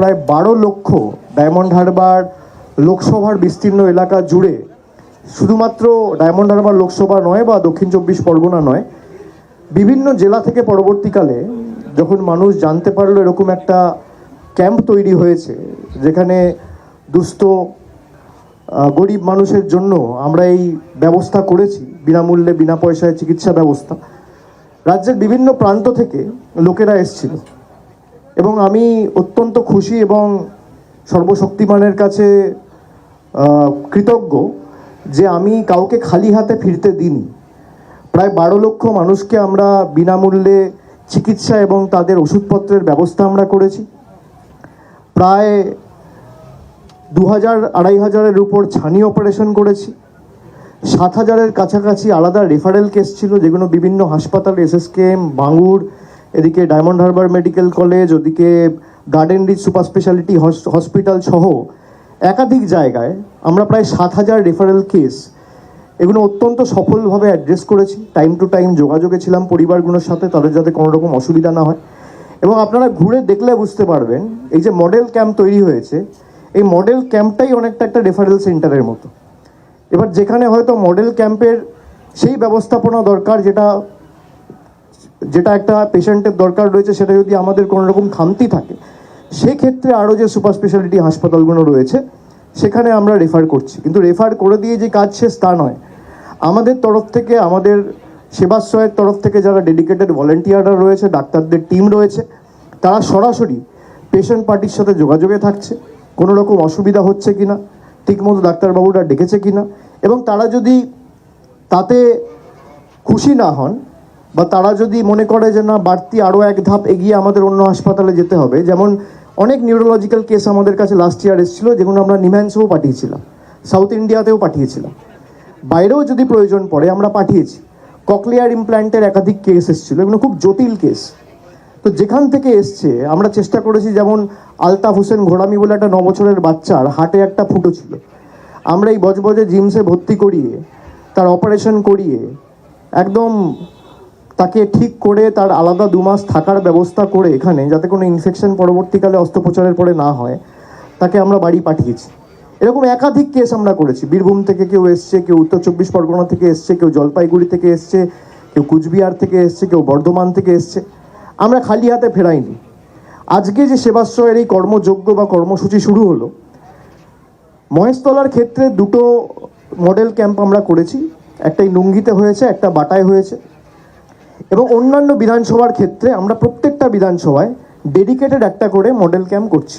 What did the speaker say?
প্রায় বারো লক্ষ ডায়মন্ড হারবার লোকসভার বিস্তীর্ণ এলাকা জুড়ে শুধুমাত্র ডায়মন্ড হারবার লোকসভা নয় বা দক্ষিণ চব্বিশ পরগনা নয়, বিভিন্ন জেলা থেকে পরবর্তীকালে যখন মানুষ জানতে পারল এরকম একটা ক্যাম্প তৈরি হয়েছে, যেখানে দুস্থ গরিব মানুষের জন্য আমরা এই ব্যবস্থা করেছি, বিনামূল্যে, বিনা পয়সায় চিকিৎসা ব্যবস্থা, রাজ্যের বিভিন্ন প্রান্ত থেকে লোকেরা এসছিল। এবং আমি অত্যন্ত খুশি এবং সর্বশক্তিমানের কাছে কৃতজ্ঞ যে আমি কাউকে খালি হাতে ফিরতে দিইনি। প্রায় বারো লক্ষ মানুষকে আমরা বিনামূল্যে চিকিৎসা এবং তাদের ওষুধপত্রের ব্যবস্থা আমরা করেছি। প্রায় দু হাজার, আড়াই হাজারের উপর ছানি অপারেশন করেছি। সাত হাজারের কাছাকাছি আলাদা রেফারেল কেস ছিল যেগুলো বিভিন্ন হাসপাতাল, এসএসকেএম, বাঙ্গুর এদিকে ডায়মন্ড হারবার মেডিকেল কলেজ, ওদিকে garden reach super speciality hospital সহ একাধিক জায়গায় আমরা প্রায় সাত হাজার রেফারেল কেস এগুলো অত্যন্ত সফলভাবে অ্যাড্রেস করেছি। টাইম টু টাইম যোগাযোগে ছিলাম পরিবারগুলোর সাথে, তাদের যাতে কোনো রকম অসুবিধা না হয়। এবং আপনারা ঘুরে দেখলে বুঝতে পারবেন, এই যে মডেল ক্যাম্প তৈরি হয়েছে, এই মডেল ক্যাম্পটাই অনেকটা একটা রেফারেল সেন্টারের মতো। এবার যেখানে হয়তো মডেল ক্যাম্পের সেই ব্যবস্থাপনা দরকার যেটা যেটা একটা পেশেন্টের দরকার রয়েছে, সেটা যদি আমাদের কোনো রকম খামতি থাকে, সেক্ষেত্রে আরও যে সুপার স্পেশালিটি হাসপাতালগুলো রয়েছে, সেখানে আমরা রেফার করছি। কিন্তু রেফার করে দিয়ে যে কাজ শেষ তা নয়। আমাদের তরফ থেকে, আমাদের সেবাশ্রয়ের তরফ থেকে যারা ডেডিকেটেড ভলেন্টিয়াররা রয়েছে, ডাক্তারদের টিম রয়েছে, তারা সরাসরি পেশেন্ট পার্টির সাথে যোগাযোগে থাকছে। কোনো রকম অসুবিধা হচ্ছে কি না ঠিকমতো ডাক্তারবাবুরা ডেকেছে কিনা, এবং তারা যদি তাতে খুশি না হন বা তারা যদি মনে করে যে না, বাড়তি আরও এক ধাপ এগিয়ে আমাদের অন্য হাসপাতালে যেতে হবে, যেমন অনেক নিউরোলজিক্যাল কেস আমাদের কাছে লাস্ট ইয়ার এসেছিল, যেগুলো আমরা নিম্যান্সেও পাঠিয়েছিলাম সাউথ ইন্ডিয়াতেও পাঠিয়েছিলাম। বাইরেও যদি প্রয়োজন পড়ে, আমরা পাঠিয়েছি। ককলিয়ার ইমপ্ল্যান্টের একাধিক কেস এসেছিল, এগুলো খুব জটিল কেস তো যেখান থেকে এসছে, আমরা চেষ্টা করেছি যেমন আলতাফ হোসেন ঘোড়ামি বলে একটা ন বছরের বাচ্চার হাটে একটা ফুটো ছিল। আমরা এই বজবজে জিমসে ভর্তি করিয়ে, তার অপারেশন করিয়ে, একদম তাকে ঠিক করে তার আলাদা দু মাস থাকার ব্যবস্থা করে এখানে, যাতে কোনো ইনফেকশন পরবর্তীকালে অস্ত্রোপচারের পরে না হয়, তাকে আমরা বাড়ি পাঠিয়েছি। এরকম একাধিক কেস আমরা করেছি। বীরভূম থেকে কেউ এসছে, কেউ উত্তর চব্বিশ পরগনা থেকে এসছে, কেউ জলপাইগুড়ি থেকে এসছে, কেউ কুচবিহার থেকে এসছে, কেউ বর্ধমান থেকে এসছে। আমরা খালি হাতে ফেরাইনি। আজকে যে সেবাশ্রয়ের এই কর্মযোগ্য বা কর্মসূচি শুরু হলো, মহেশতলার ক্ষেত্রে দুটো মডেল ক্যাম্প আমরা করেছি। একটাই নুঙ্গিতে হয়েছে, একটা বাটায় হয়েছে। এবং অন্যান্য বিধানসভার ক্ষেত্রে আমরা প্রত্যেকটা বিধানসভায় ডেডিকেটেড একটা করে মডেল ক্যাম্প করছি।